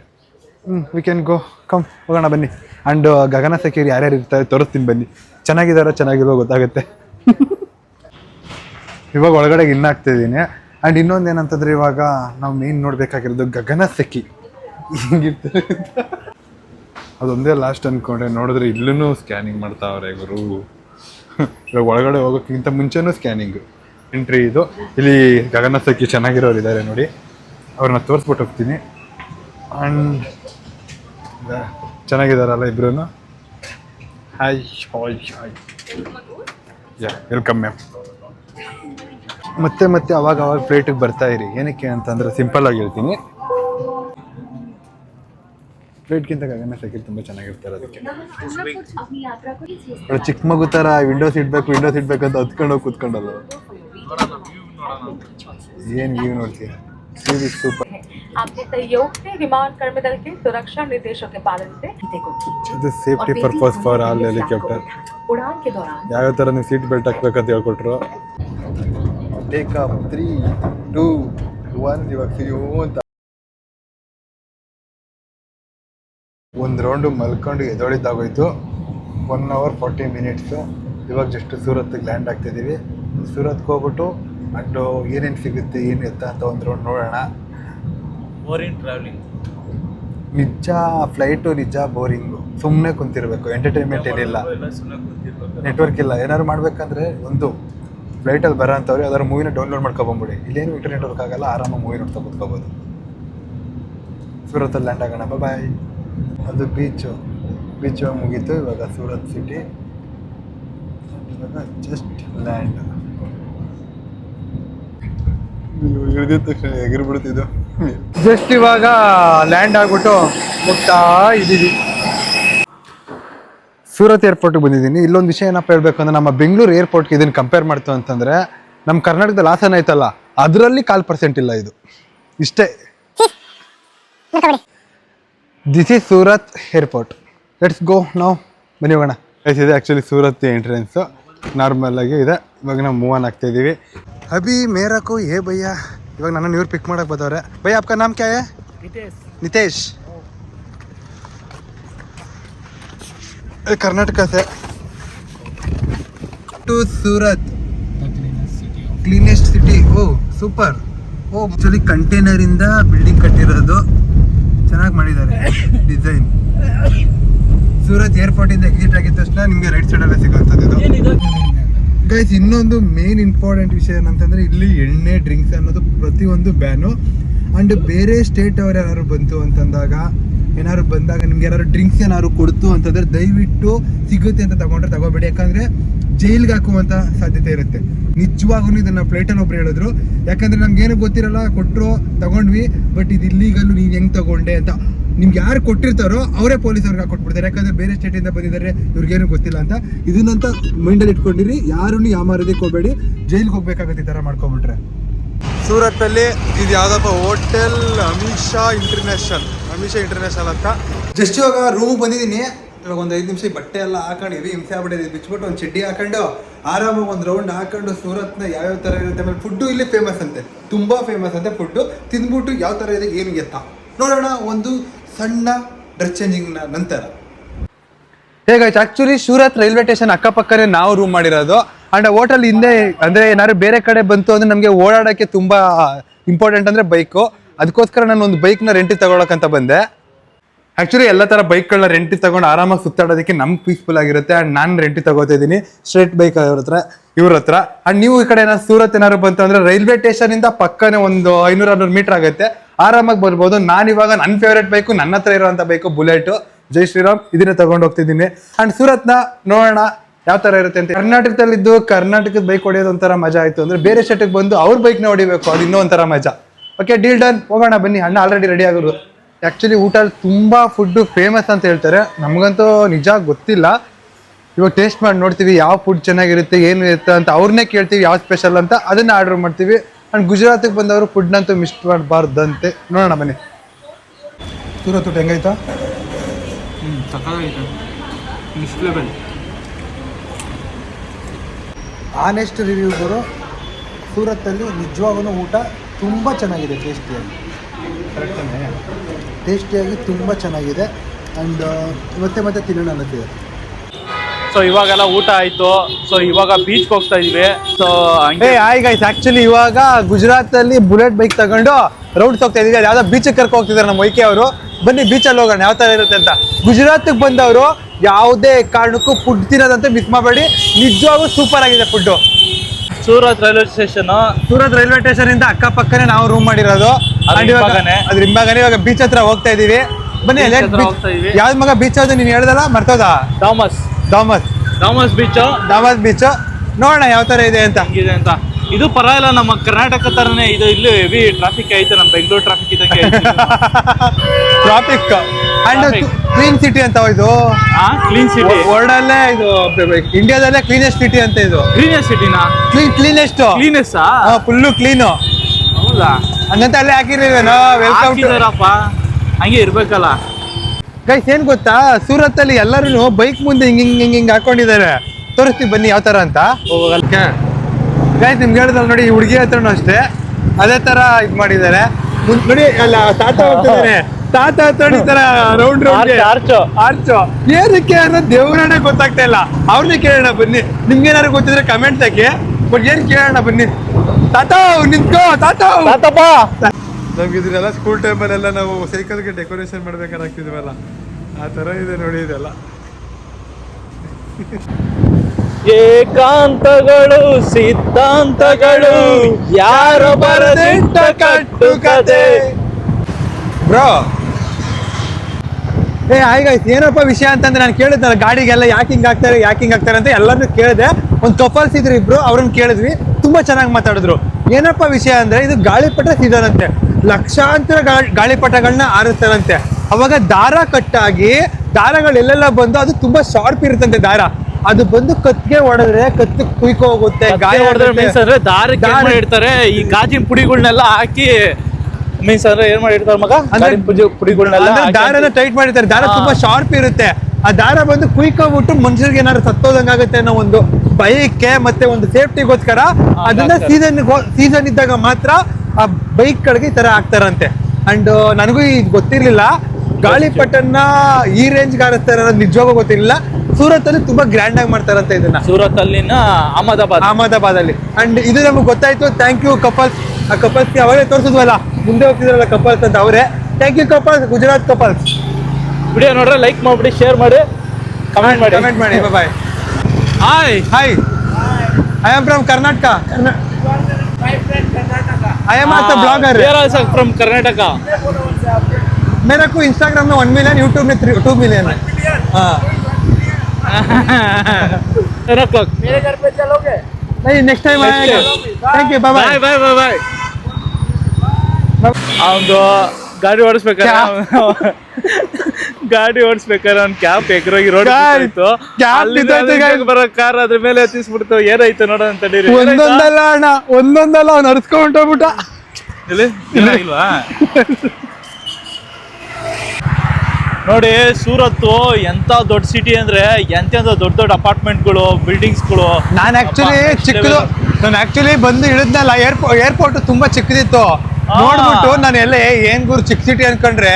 ಹ್ಞೂ ವಿ ಕ್ಯಾನ್ ಗೋ ಕಮ್ ಹೋಗೋಣ, ಬನ್ನಿ. ಆ್ಯಂಡ್ ಗಗನ ಸೆಕ್ಯೂರಿ ಯಾರ್ಯಾರು ಇರ್ತಾರೆ, ತೋರಿಸ್ತೀನಿ ಬನ್ನಿ. ಚೆನ್ನಾಗಿದ್ದಾರೋ ಚೆನ್ನಾಗಿರೋ ಗೊತ್ತಾಗುತ್ತೆ. ಇವಾಗ ಒಳಗಡೆ ಇನ್ನ ಆಗ್ತಿದ್ದೀನಿ ಆ್ಯಂಡ್ ಇನ್ನೊಂದು ಏನಂತಂದ್ರೆ ಇವಾಗ ನಾವು ಮೇನ್ ನೋಡಬೇಕಾಗಿರೋದು ಗಗನ ಸೆಖಿ ಹಿಂಗಿತ್ತು. ಅದೊಂದೇ ಲಾಸ್ಟ್ ಅಂದ್ಕೊಂಡೆ ನೋಡಿದ್ರೆ ಇಲ್ಲೂ ಸ್ಕ್ಯಾನಿಂಗ್ ಮಾಡ್ತಾವ್ರೆ ಗುರು. ಇವಾಗ ಒಳಗಡೆ ಹೋಗೋಕ್ಕಿಂತ ಮುಂಚೆನೂ ಸ್ಕ್ಯಾನಿಂಗ್ ಎಂಟ್ರಿ ಇದು. ಇಲ್ಲಿ ಗಗನ ಸೆಖಿ ಚೆನ್ನಾಗಿರೋರು ಇದ್ದಾರೆ ನೋಡಿ. ಅವ್ರನ್ನ ತೋರಿಸ್ಬಿಟ್ಟು ಹೋಗ್ತೀನಿ. ಆ್ಯಂಡ್ ಚೆನ್ನಾಗಿದ್ದಾರಲ್ಲ ಇಬ್ರು hi hi hi yeah welcome ma'am ಮತ್ತೆ ಮತ್ತೆ ಅವಾಗ ಅವಾಗ ಪ್ಲೇಟಿಗೆ ಬರ್ತಾ ಇರಿ. ಏನಕ್ಕೆ ಅಂತಂದರೆ ಸಿಂಪಲ್ ಆಗಿ ಹೇಳ್ತೀನಿ. ಪ್ಲೇಟ್ಗಿಂತ ಗಗನ ಸೈಕಲ್ ತುಂಬ ಚೆನ್ನಾಗಿರ್ತಾರೆ ಅದಕ್ಕೆ. ಚಿಕ್ಕ ಮಗು ಥರ ವಿಂಡೋಸ್ ವಿಂಡೋ ವಿಂಡೋಸ್ ಇಡ್ಬೇಕು ಅಂತ ಹತ್ಕೊಂಡೋಗಿ ಕೂತ್ಕೊಂಡಲ್ಲ ಏನು ವ್ಯೂ ನೋಡ್ತೀಯ? ಸೂಪರ್ ಇದು ಸೇಫ್ಟಿ ಪರ್ಪಸ್ ಫಾರ್ ಆಲ್ ಥರ ನೀವು ಸೀಟ್ ಬೆಲ್ಟ್ ಹಾಕ್ಬೇಕಂತ ಹೇಳ್ಕೊಟ್ರು? Take off three two one ಇವಾಗ ಸಿಗೋ ಅಂತ ಒಂದು ರೌಂಡು ಮಲ್ಕೊಂಡು ಎದೊಳಿದ್ದಾಗೋಯ್ತು ಒನ್ ಅವರ್ ಫಾರ್ಟಿ ಮಿನಿಟ್ಸು ಇವಾಗ ಜಸ್ಟ್ ಸೂರತ್ಗೆ ಲ್ಯಾಂಡ್ ಆಗ್ತಿದ್ದೀವಿ ಸೂರತ್ಗೆ ಹೋಗ್ಬಿಟ್ಟು ಅಂಡ್ ಏನೇನು ಸಿಗುತ್ತೆ ಏನು ಎತ್ತ ಅಂತ ಒಂದು ರೌಂಡ್ ನೋಡೋಣ. ಬೋರಿಂಗ್ ಟ್ರಾವೆಲಿಂಗ್ ನಿಜ ಫ್ಲೈಟು ನಿಜ ಬೋರಿಂಗು ಸುಮ್ಮನೆ ಕುಂತಿರ್ಬೇಕು ಎಂಟರ್ಟೈನ್ಮೆಂಟ್ ಏನಿಲ್ಲ. ನೆಟ್ವರ್ಕ್ ಇಲ್ಲ. ಏನಾದ್ರು ಮಾಡಬೇಕಂದ್ರೆ ಒಂದು ಫ್ಲೈಟಲ್ಲಿ ಬರೋ ಅಂಥವ್ರು ಯಾವ್ದಾದ್ರು ಮೂವಿನ ಡೌನ್ಲೋಡ್ ಮಾಡ್ಕೊಬಂಬಿಡಿ ಇಲ್ಲೇನು ಇಂಟರ್ನೆಟ್ ವರ್ಕ್ ಆಗಲ್ಲ ಆರಾಮಾಗಿ ಮೂವಿ ನೋಡ್ತಾ ಕೂತ್ಕೋಬೋದು. ಸೂರತಲ್ಲಿ ಲ್ಯಾಂಡ್ ಆಗೋಣ ಬಾಯ್ ಅದು ಬೀಚು ಬೀಚು ಮುಗೀತು ಇವಾಗ ಸೂರತ್ ಸಿಟಿ ಇವಾಗ ಜಸ್ಟ್ ಲ್ಯಾಂಡ್ ಇಳಿದಿದ ತಕ್ಷಣ ಎಗಿರ್ಬಿಡ್ತಿದ್ದು ಜಸ್ಟ್ ಇವಾಗ ಲ್ಯಾಂಡ್ ಆಗ್ಬಿಟ್ಟು ಮುಟ್ಟ ಇದ್ದೀವಿ ಸೂರತ್ ಏರ್ಪೋರ್ಟ್ಗೆ ಬಂದಿದ್ದೀನಿ. ಇಲ್ಲೊಂದು ವಿಷಯ ಏನಪ್ಪ ಹೇಳಬೇಕು ಅಂದರೆ ನಮ್ಮ ಬೆಂಗಳೂರು ಏರ್ಪೋರ್ಟ್ಗೆ ಇದನ್ನು ಕಂಪೇರ್ ಮಾಡ್ತು ಅಂತಂದರೆ ನಮ್ಮ ಕರ್ನಾಟಕದಲ್ಲಿ ಲಾಸ್ ಐತಲ್ಲ ಅದರಲ್ಲಿ ಕಾಲು ಪರ್ಸೆಂಟ್ ಇಲ್ಲ ಇದು. ಇಷ್ಟೇ. This is Surat airport let's go ನಾವು ಬನ್ನಿ ಹೋಗೋಣ ಎಸ್ ಇದೆ ಆ್ಯಕ್ಚುಲಿ ಸೂರತ್ ಎಂಟ್ರೆನ್ಸು ನಾರ್ಮಲ್ಲಾಗಿ ಇದೆ. ಇವಾಗ ನಾವು ಮೂವ್ ಆನ್ ಆಗ್ತಾ ಆಗ್ತಾಯಿದ್ದೀವಿ ಅಭಿ ಮೇರಕು ಏ ಭಯ್ಯ. ಇವಾಗ ನನ್ನನ್ನು ಇವ್ರು ಪಿಕ್ ಮಾಡೋಕೆ ಬದವ್ರೆ. ಭಯ್ಯ ಅಪ್ಪ ನಾಮ್ ಕ್ಯಾ Nitesh. कर्नाटक से to Surat cleanest city oh super oh actually container ಇಂದ ಬಿಲ್ಡಿಂಗ್ ಕಟ್ಟಿರೋದು ಚೆನ್ನಾಗಿ ಮಾಡಿದ್ದಾರೆ ಡಿಸೈನ್ ಸೂರತ್ ಏರ್ಪೋರ್ಟ್ ಇಂದ ಎಕ್ಸಿಟ್ ಆಗಿದ ತಕ್ಷಣ ನಿಮಗೆ ರೈಟ್ ಸೈಡ್ ಅಲ್ಲೇ ಸಿಗುವಂಥದ್ದು ಇದು ಗೈಸ್ ಇನ್ನೊಂದು ಮೇನ್ ಇಂಪಾರ್ಟೆಂಟ್ ವಿಷಯ ಏನಂತಂದ್ರೆ ಇಲ್ಲಿ ಎಣ್ಣೆ ಡ್ರಿಂಕ್ಸ್ ಅನ್ನೋದು ಪ್ರತಿಯೊಂದು ಬ್ಯಾನು ಅಂಡ್ ಬೇರೆ ಸ್ಟೇಟ್ ಅವ್ರು ಯಾರು ಬಂತು ಅಂತಂದಾಗ ಏನಾದ್ರು ಬಂದಾಗ ನಿಮ್ಗೆ ಏನಾದ್ರು ಡ್ರಿಂಕ್ಸ್ ಏನಾದ್ರು ಕೊಡ್ತು ಅಂತಂದ್ರೆ ದಯವಿಟ್ಟು ಸಿಗುತ್ತೆ ಅಂತ ತಗೊಂಡ್ರೆ ತಗೋಬೇಡಿ. ಯಾಕಂದ್ರೆ ಜೈಲ್ಗೆ ಹಾಕುವಂತ ಸಾಧ್ಯತೆ ಇರುತ್ತೆ. ನಿಜವಾಗೂ ಇದನ್ನ ಪ್ಲೇಟಲ್ಲಿ ಒಬ್ರು ಹೇಳಿದ್ರು. ಯಾಕಂದ್ರೆ ನಮ್ಗೆ ಏನು ಗೊತ್ತಿರಲ್ಲ ಕೊಟ್ಟರು ತಗೊಂಡ್ವಿ ಬಟ್ ಇದು ಇಲ್ಲಿಗಲ್ಲೂ ನೀನು ಹೆಂಗ್ ತಗೊಂಡೆ ಅಂತ. ನಿಮ್ಗೆ ಯಾರು ಕೊಟ್ಟಿರ್ತಾರೋ ಅವರೇ ಪೊಲೀಸ್ ಅವ್ರಿಗೆ ಕೊಟ್ಬಿಡ್ತಾರೆ ಯಾಕಂದ್ರೆ ಬೇರೆ ಸ್ಟೇಟಿಂದ ಬಂದಿದ್ದಾರೆ, ಇವ್ರಿಗೇನು ಗೊತ್ತಿಲ್ಲ ಅಂತ. ಇದನ್ನಂತ ಮೈಂಡಲ್ಲಿ ಇಟ್ಕೊಂಡಿರಿ. ಯಾರು ಯಾರನ್ನು ಯಾಮಾರೋದಕ್ಕೆ ಹೋಗಬೇಡಿ ಜೈಲ್ಗೆ ಹೋಗ್ಬೇಕಾಗತ್ತೆ ಈ ಥರ ಮಾಡ್ಕೊಬಿಟ್ರೆ. ಸೂರತ್ತಲ್ಲಿ ಇದು ಯಾವ್ದಪ್ಪ hotel Shah international Amisha international ಅಂತ. ಜಸ್ಟ್ ಇವಾಗ ರೂಮ್ ಬಂದಿದ್ದೀನಿ. ಇವಾಗ ಒಂದು ಐದು ನಿಮಿಷ ಬಟ್ಟೆ ಎಲ್ಲ ಹಾಕೊಂಡು ಹೆವಿ ಹಿಂಸೆ ಆಗ್ಬಿಟ್ಟಿದೆ ಬಿಚ್ಬಿಟ್ಟು ಒಂದು ಚಡ್ಡಿ ಹಾಕೊಂಡು ಆರಾಮಾಗಿ ಒಂದು ರೌಂಡ್ ಹಾಕೊಂಡು ಸೂರತ್ನ ಯಾವ್ಯಾವ ಥರ ಇರುತ್ತೆ ಆಮೇಲೆ ಫುಡ್ಡು ಇಲ್ಲಿ ಫೇಮಸ್ ಅಂತೆ. ತುಂಬ ಫೇಮಸ್ ಅಂತೆ ಫುಡ್ಡು ತಿಂದ್ಬಿಟ್ಟು ಯಾವ ಥರ ಇದೆ ಏನು ಎತ್ತ ನೋಡೋಣ ಒಂದು ಸಣ್ಣ ಡ್ರೆಸ್ ಚೇಂಜಿಂಗ್ನ ನಂತರ. ಹೇಗಾಯ್ತು ಆಕ್ಚುಲಿ ಸೂರತ್ ರೈಲ್ವೆ ಸ್ಟೇಷನ್ ಅಕ್ಕಪಕ್ಕನೇ ನಾವು ರೂಮ್ ಮಾಡಿರೋದು. ಅಂಡ್ ಹೋಟೆಲ್ ಹಿಂದೆ ಅಂದರೆ ಏನಾದ್ರು ಬೇರೆ ಕಡೆ ಬಂತು ಅಂದರೆ ನಮಗೆ ಓಡಾಡೋಕ್ಕೆ ತುಂಬ ಇಂಪಾರ್ಟೆಂಟ್ ಅಂದರೆ ಬೈಕು ಅದಕ್ಕೋಸ್ಕರ ನಾನು ಒಂದು ಬೈಕ್ನ ರೆಂಟಿಗೆ ತಗೊಳಕಂತ ಬಂದೆ. ಆ್ಯಕ್ಚುಲಿ ಎಲ್ಲ ಥರ ಬೈಕ್ಗಳನ್ನ ರೆಂಟಿಗೆ ತಗೊಂಡು ಆರಾಮಾಗಿ ಸುತ್ತಾಡೋದಕ್ಕೆ ನಮ್ಗೆ ಪೀಸ್ಫುಲ್ ಆಗಿರುತ್ತೆ ಆ್ಯಂಡ್ ನಾನು ರೆಂಟಿಗೆ ತಗೋತಾ ಇದ್ದೀನಿ. ಸ್ಟ್ರೇಟ್ ಬೈಕ್ ಅವ್ರ ಹತ್ರ, ಇವ್ರ ಹತ್ರ. ಆ್ಯಂಡ್ ನೀವು ಈ ಕಡೆ ಏನಾದ್ರು ಸೂರತ್ ಏನಾದ್ರು ಬಂತು ಅಂದ್ರೆ ರೈಲ್ವೆ ಸ್ಟೇಷನ್ ಇಂದ ಪಕ್ಕನೇ ಒಂದು ಐನೂರು ಆರ್ನೂರು ಮೀಟರ್ ಆಗುತ್ತೆ. ಆರಾಮಾಗಿ ಬರ್ಬೋದು. ನಾನು ಇವಾಗ ನನ್ನ ಫೇವ್ರೇಟ್ ಬೈಕು ನನ್ನ ಹತ್ರ ಇರೋವಂಥ ಬೈಕು ಬುಲೆಟು ಜೈ ಶ್ರೀರಾಮ್, ಇದನ್ನೇ ತಗೊಂಡು ಹೋಗ್ತಿದ್ದೀನಿ ಆ್ಯಂಡ್ ಸೂರತ್ನ ನೋಡೋಣ ಯಾವ ತರ ಇರುತ್ತೆ ಅಂತ. ಕರ್ನಾಟಕದಲ್ಲಿದ್ದು ಕರ್ನಾಟಕದ ಬೈಕ್ ಹೊಡೆಯೋದು ಒಂಥರ ಮಜಾ ಆಯ್ತು ಅಂದ್ರೆ ಬೇರೆ ಸ್ಟೇಟಿಗೆ ಬಂದು ಅವ್ರ ಬೈಕ್ನ ಹೊಡಿಬೇಕು, ಅದು ಇನ್ನೂ ಒಂಥರ ಮಜಾ. ಓಕೆ ಡೀಲ್ ಡನ್ ಹೋಗೋಣ ಬನ್ನಿ. ಅಣ್ಣ ಆಲ್ರೆಡಿ ರೆಡಿ ಆಗೋರು ಆ್ಯಕ್ಚುಲಿ ಊಟ ತುಂಬ ಫುಡ್ಡು ಫೇಮಸ್ ಅಂತ ಹೇಳ್ತಾರೆ. ನಮಗಂತೂ ನಿಜ ಗೊತ್ತಿಲ್ಲ. ಇವಾಗ ಟೇಸ್ಟ್ ಮಾಡಿ ನೋಡ್ತೀವಿ ಯಾವ ಫುಡ್ ಚೆನ್ನಾಗಿರುತ್ತೆ ಏನು ಇರುತ್ತೆ ಅಂತ ಅವ್ರನ್ನೇ ಕೇಳ್ತೀವಿ ಯಾವ ಸ್ಪೆಷಲ್ ಅಂತ ಅದನ್ನು ಆರ್ಡರ್ ಮಾಡ್ತೀವಿ. ಅಂಡ್ ಗುಜರಾತಿಗೆ ಬಂದವರು ಫುಡ್ನಂತೂ ಮಿಸ್ ಮಾಡಬಾರ್ದಂತೆ. ನೋಡೋಣ ಬನ್ನಿ. ಸೂರತ್ ಊಟ ಹೆಂಗಾಯ್ತಾ? ಆನೆಸ್ಟ್ ರಿವ್ಯೂ ಬರೋ ಸೂರತ್ತಲ್ಲಿ ನಿಜವಾಗೂ ಊಟ ತುಂಬ ಚೆನ್ನಾಗಿದೆ ಟೇಸ್ಟಿಯಾಗಿ ಕರೆಕ್ಟೇ ಟೇಸ್ಟಿಯಾಗಿ ತುಂಬ ಚೆನ್ನಾಗಿದೆ. ಆ್ಯಂಡ್ ಮತ್ತೆ ಮತ್ತೆ ತಿನ್ನೋಣ ಅನ್ನತ್ತಿದೆ ಸೊ ಇವಾಗೆಲ್ಲ ಊಟ ಆಯಿತು. ಸೊ ಇವಾಗ ಬೀಚ್ಗೆ ಹೋಗ್ತಾ ಇದೀವಿ. ಸೊ ಹಂಗೇ ಹಂಗೆ ಆಯ್ಗಾಯ್ತು ಆ್ಯಕ್ಚುಲಿ ಆಕ್ಚುಲಿ ಇವಾಗ ಗುಜರಾತಲ್ಲಿ ಬುಲೆಟ್ ಬೈಕ್ ತಗೊಂಡು ರೌಂಡ್ಸ್ ಹೋಗ್ತಾ ಇದೀವಿ ಅದು ಯಾವುದೋ ಬೀಚಿಗೆ ಕರ್ಕೊ ಹೋಗ್ತಿದ್ದಾರೆ ನಮ್ಮ ಮೈಕೆ ಅವರು. ಬನ್ನಿ ಬೀಚಲ್ಲಿ ಹೋಗೋಣ. ಯಾವ ಥರ ಇರುತ್ತೆ ಅಂತ. ಗುಜರಾತಿಗೆ ಬಂದವರು ಯಾವುದೇ ಕಾರಣಕ್ಕೂ ಫುಡ್ ತಿನ್ನೋದಂತ ಮಿಸ್ ಮಾಡಬೇಡಿ. ನಿಜವಾಗೂ ಸೂಪರ್ ಆಗಿದೆ food Surat railway station. Surat railway station ಇಂದ ಅಕ್ಕಪಕ್ಕನೇ ನಾವು ರೂಮ್ ಮಾಡಿರೋದು. ಅದ್ರ ಹಿಂಭಾಗನೇ. ಇವಾಗ ಬೀಚ್ ಹತ್ರ ಹೋಗ್ತಾ ಇದೀವಿ. ಬನ್ನಿ. ಯಾವ್ದು ಮಗ ಬೀಚ್ ಅದು ನೀನು ಹೇಳ್ದಲ್ಲ ಮರ್ತೋದ? Thomas Thomas Thomas beach Thomas beach ನೋಡೋಣ ಯಾವ ತರ ಇದೆ ಅಂತ. ಇದೆ ಅಂತ. ಇದು ಪರವಾಗಿಲ್ಲ ನಮ್ಮ ಕರ್ನಾಟಕ ತರನೇ ಇದು ಇಲ್ಲಿ ಹೆವಿ ಟ್ರಾಫಿಕ್ ಐತೆ ನಮ್ಮ ಬೆಂಗಳೂರು ಟ್ರಾಫಿಕ್ ಇದಕ್ಕೆ ಟ್ರಾಫಿಕ್ ಅಂಡ್ ಕ್ಲೀನ್ ಸಿಟಿ ಅಂತ ಇದು. ಕ್ಲೀನ್ ಸಿಟಿ ವರ್ಲ್ಡ್ ಅಲ್ಲೇ ಇದು ಇಂಡಿಯಾದಲ್ಲೇ ಕ್ಲೀನೆಸ್ಟ್ ಸಿಟಿ ಅಂತ ಇದು. Cleanest ಸಿಟಿನಾ clean cleanest cleanest full clean ಹೌದಾ? ಹಂಗಂತ ಅಲ್ಲೇ ಹಾಕಿರ್ಲಿಲ್ವೇನೋ ವೆಲ್ಕಮ್ ಟು ಹಂಗೆ ಇರ್ಬೇಕಲ್ಲ. ಗೈಸ್ ಏನ್ ಗೊತ್ತಾ? ಸೂರತ್ ಅಲ್ಲಿ ಎಲ್ಲರೂ ಬೈಕ್ ಮುಂದೆ ಹಿಂಗ್ ಹಿಂಗ್ ಹಿಂಗ್ ಹಿಂಗ್ ಹಾಕೊಂಡಿದ್ದಾರೆ. ತೋರಿಸ್ತೀವಿ ಬನ್ನಿ ಯಾವ ತರ ಅಂತ. ಗೈಸ್ ನಿಮ್ಗೆ ಹೇಳಿದ್ರೆ ನೋಡಿ ಈ ಹುಡುಗಿ ಹತ್ರನೂ ಅಷ್ಟೇ. ಅದೇ ತರ ಇದ್ ಮಾಡಿದ್ದಾರೆ. ಮುಂದ್ ನೋಡಿ ಅಲ್ಲ ತಾತ ಹೋಗ್ತಿದ್ದಾನೆ ತಾತ ಈ ತರ ರೌಂಡ್ ರೌಂಡ್ ಆರ್ಚು ಆರ್ಚು. ಏನಕ್ಕೆ ಅಂದ್ರೆ ದೇವ್ರಣ್ಣ ಗೊತ್ತಾಗ್ತಾ ಇಲ್ಲ. ಅವ್ರನ್ನೇ ಕೇಳೋಣ ಬನ್ನಿ. ನಿಮ್ಗೆ ಏನಾದ್ರು ಗೊತ್ತಿದ್ರೆ ಕಮೆಂಟ್ ಹಾಕಿ. ಬಟ್ ಏನ್ ಕೇಳೋಣ ಬನ್ನಿ. ತಾತ ನಿಂತ್ಕೋ. ತಾತ. ನಮ್ಗೆ ಇದ್ರೆಲ್ಲ ಸ್ಕೂಲ್ ಟೈಮಲ್ಲೆಲ್ಲ ನಾವು ಸೈಕಲ್ಗೆ ಡೆಕೋರೇಷನ್ ಮಾಡ್ಬೇಕಾದ್ರೆ ಹಾಕ್ತಿದ್ವಲ್ಲ ಆ ಥರ ಇದೆ ನೋಡಿ ಇದೆಲ್ಲ. ಏಕಾಂತಗಳು ಸಿದ್ಧಾಂತಗಳು ಯಾರು ಬರದಿಟ್ಟ ಕಟ್ಟು ಕತೆ ಬ್ರೋ ಏ ಆಯ್ತು ಏನಪ್ಪ ವಿಷಯ ಅಂತಂದ್ರೆ ನಾನು ಕೇಳಿದ್ನಲ್ಲ ಗಾಡಿಗೆಲ್ಲ ಯಾಕೆ ಹಿಂಗ್ ಆಗ್ತಾರೆ ಯಾಕೆ ಹಿಂಗ್ ಆಗ್ತಾರೆ ಅಂತ ಎಲ್ಲರನ್ನೂ ಕೇಳಿದೆ. ಒಂದು ಕಪಲ್ಸ್ ಇದ್ರು ಇಬ್ರು ಅವ್ರನ್ನ ಕೇಳಿದ್ವಿ. ತುಂಬಾ ಚೆನ್ನಾಗಿ ಮಾತಾಡಿದ್ರು. ಏನಪ್ಪ ವಿಷಯ ಅಂದ್ರೆ ಇದು ಗಾಳಿಪಟ ಸೀಸನ್ ಅಂತೆ. ಲಕ್ಷಾಂತರ ಗಾಳಿಪಟಗಳನ್ನ ಆರಿಸ್ತಾರಂತೆ. ಅವಾಗ ದಾರ ಕಟ್ಟಾಗಿ ದಾರಗಳು ಎಲ್ಲೆಲ್ಲ ಬಂದು ಅದು ತುಂಬಾ ಶಾರ್ಪ್ ಇರುತ್ತಂತೆ ದಾರ. ಅದು ಬಂದು ಕತ್ತಿಗೆ ಹೊಡೆದ್ರೆ ಕತ್ತು ಕುಯ್ಕೊ ಹೋಗುತ್ತೆ ಗಾಯ ಹೊಡೆದ್ರೆ ದಾರ- ಮಾಡಿರ್ತಾರೆ ಈ ಗಾಜಿನ ಪುಡಿಗಳನ್ನೆಲ್ಲ ಹಾಕಿ ಮೀನ್ಸ್ ಅಂದ್ರೆ ಏನ್ ಮಾಡಿರ್ತಾರೆ ಮಗ? ಅಂದ್ರೆ- ಪುಡಿಗಳನ್ನೆಲ್ಲ ದಾರನ ಟೈಟ್ ಮಾಡಿರ್ತಾರೆ. ದಾರ. ತುಂಬಾ ಶಾರ್ಪ್ ಇರುತ್ತೆ. ಆ ದಾರ ಬಂದು ಕುಯ್ಕೊಂಡ್ಬಿಟ್ಟು ಮನುಷ್ಯರಿಗೆ ಏನಾದ್ರು ಸತ್ತೋದಂಗಾಗುತ್ತೆ ಅನ್ನೋ ಒಂದು ಬೈಕ್ಗೆ ಮತ್ತೆ ಒಂದು ಸೇಫ್ಟಿಗೋಸ್ಕರ ಅದನ್ನ ಸೀಸನ್ ಸೀಸನ್ ಇದ್ದಾಗ ಮಾತ್ರ ಆ ಬೈಕ್ ಗಳಿಗೆ ಈ ತರ ಹಾಕ್ತಾರಂತೆ. ಅಂಡ್ ನನಗೂ ಇದು ಗೊತ್ತಿರ್ಲಿಲ್ಲ. ಗಾಳಿಪಟನ್ನ ಈ ರೇಂಜ್ ಆರಿಸ್ತಾರೆ ಅನ್ನೋದು ನಿಜವಾಗೂ ಗೊತ್ತಿರಲಿಲ್ಲ. ಸೂರತ್ ಅಲ್ಲಿ ತುಂಬಾ ಗ್ರ್ಯಾಂಡ್ ಆಗಿ ಮಾಡ್ತಾರಂತೆ ಇದನ್ನ. ಸೂರತ್ ಅಲ್ಲಿನ ಅಹಮದಾಬಾದ್. ಅಹಮದಾಬಾದ್ ಅಲ್ಲಿ ಅಂಡ್ ಇದು ನಮ್ಗೆ ಗೊತ್ತಾಯ್ತು. Thank you couple. ಆ ಕಪಲ್ಸ್ಗೆ ಅವಾಗೇ ತೋರಿಸಿದ್ವಲ್ಲ? ಮುಂದೆ ಹೋಗ್ತಿದ್ರಲ್ಲ ಕಪಲ್ಸ್ ಅಂತ ಅವರೇ thank you couples Gujarat couples video ನೋಡ್ರೆ ಲೈಕ್ ಮಾಡ್ಬಿಡಿ ಶೇರ್ ಮಾಡಿ ಕಮೆಂಟ್ ಮಾಡಿ ಕಮೆಂಟ್ ಮಾಡಿ bye hi hi I am from Karnataka I am also blogger from Karnataka मेरे को इंस्टाग्राम में वन मिलियन यूट्यूब में टू मिलियन है हाँ ಟೆನ್ ಓ ಕ್ಲಾಕ್ नहीं नेक्स्ट टाइम Next आएगा thank you bye bye bye bye bye bye ಅವನು ಗಾಡಿ ಓಡಿಸ್ಬೇಕಾದ್ರೆ ಗಾಡಿ ಓಡಿಸ್ಬೇಕಾದ್ರೆ ಅವ್ನ್ ಕ್ಯಾಪ್ ಎಗ್ರೋಗಿ ರೋಡ್ ಆಯ್ತು ಬರೋ ಕಾರ್ ಅದ್ರ ಮೇಲೆ ಹತ್ತಿಸ್ಬಿಡ್ತು. ಏನಾಯ್ತು ನೋಡೋಣ ಅಂತ ಒಂದೊಂದಲ್ಲ ಅಣ್ಣ ಒಂದೊಂದಲ್ಲ ಅವ್ನ ಎಲ್ಲಿ? ಏನಾಗಿಲ್ವಾ ನೋಡಿ ಸೂರತ್ತು ಎಂತ ದೊಡ್ಡ ಸಿಟಿ ಅಂದ್ರೆ ಎಂತ ದೊಡ್ಡ ದೊಡ್ಡ ಅಪಾರ್ಟ್ಮೆಂಟ್ಗಳು ಬಿಲ್ಡಿಂಗ್ಸ್ಗಳು. ನಾನು ಆಕ್ಚುಲಿ ಚಿಕ್ಕದು ನಾನು ಆಕ್ಚುಲಿ ಬಂದು ಇಳಿದ್ನಲ್ಲ ಏರ್ಪೋರ್ಟ್ ಏರ್ಪೋರ್ಟ್ ತುಂಬಾ ಚಿಕ್ಕದಿತ್ತು. ನೋಡ್ಬಿಟ್ಟು ನಾನು ಎಲ್ಲ ಏನ್ ಗುರು ಚಿಕ್ಕ ಸಿಟಿ ಅನ್ಕೊಂಡ್ರೆ